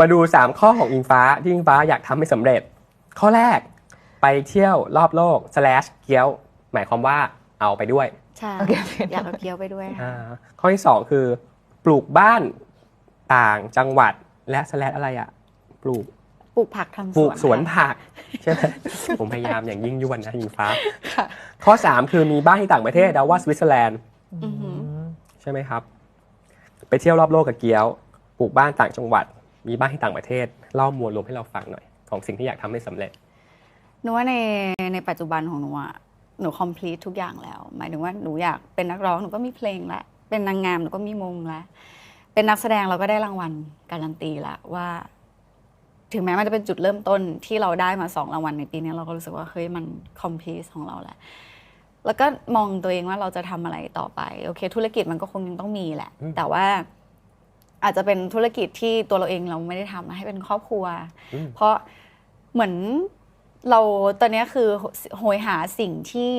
มาดู 3 ข้อของอิงฟ้าที่อิงฟ้าอยากทำให้สำเร็จ ข้อแรกไปเที่ยวรอบโลก slash เกี๊ยว หมายความว่าเอาไปด้วยใช่โอเคอยากเอาเกี๊ยวไปด้วยค่ะอ่าข้อที่ 2 คือ ปลูกบ้านต่างจังหวัดและ slash อะไรอะปลูก ปลูกผักทำสวนปลูกสวนค่ะ ผักใช่ไหม ผมพยายามอย่างยิ่งยวดนะอิงฟ้า ค่ะ ข้อ 3 คือมีบ้านที่ต่างประเทศเดาว่าสวิตเซอร์แลนด์อือหือ ใช่ไหมครับ ไปเที่ยวรอบโลกกับเกี๊ยว ปลูกบ้านต่างจังหวัด มีบ้านที่ต่างประเทศเล่ามวลรวมให้เราฟังหน่อยของสิ่งที่อยากทำให้สำเร็จหนูว่าในในปัจจุบันของหนูอะหนู complete ทุกอย่างแล้ว หมายถึงว่าหนูอยากเป็นนักร้องหนูก็มีเพลงละเป็นนางงามหนูก็มีมงละเป็นนักแสดงเราก็ได้รางวัลการันตีละว่า ถึงแม้มันจะเป็นจุดเริ่มต้นที่เราได้มาสองรางวัลในปีนี้เราก็รู้สึกว่าเฮ้ยมัน complete ของเราแหละแล้วก็มองตัวเองว่าเราจะทำอะไรต่อไป โอเค ธุรกิจมันก็คงยังต้องมีแหละอืมแต่ว่า อาจจะเป็นธุรกิจที่ตัวเราเองเราไม่ได้ทำให้เป็นครอบครัวอืมเพราะเหมือนเราตอนเนี้ยคือโหยหาสิ่งที่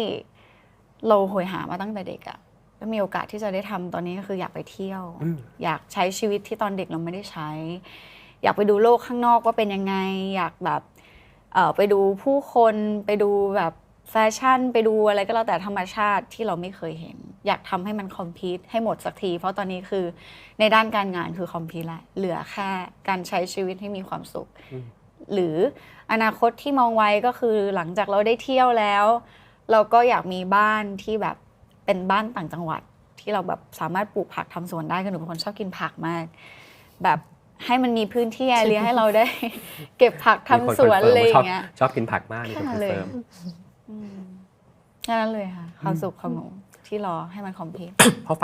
เราโหยหามาตั้งแต่เด็กอะแล้วมีโอกาสที่จะได้ทำตอนนี้ก็คืออยากไปเที่ยวอืมอยากใช้ชีวิตที่ตอนเด็กเราไม่ได้ใช้ อยากไปดูโลกข้างนอกว่าเป็นยังไง อยากแบบเอ่อไปดูผู้คนไปดูแบบแฟชั่น ไปดูอะไรก็แล้วแต่ธรรมชาติที่เราไม่เคยเห็น อยากทำให้มันคอมพิวให้หมดสักที เพราะตอนนี้คือในด้านการงานคือคอมพิวละเหลือแค่การใช้ชีวิตให้มีความสุขอืมหรืออนาคตที่มองไว้ก็คือหลังจากเราได้เที่ยวแล้ว เราก็อยากมีบ้านที่แบบเป็นบ้านต่างจังหวัด ที่เราแบบสามารถปลูกผักทำสวนได้คือหนูเป็นคนชอบกินผักมาก แบบให้มันมีพื้นที่แอเรียให้เราได้ เก็บผักทำมีคสวนคอะไรฟิอชอบย่างเงี้ยชอบกินผักมากมีคนแค่คอนเลยเฟิร์มอืมแค่นั้นเลยค่ะความสุขของหนู ที่รอให้มันคอมพลีทพอฟัง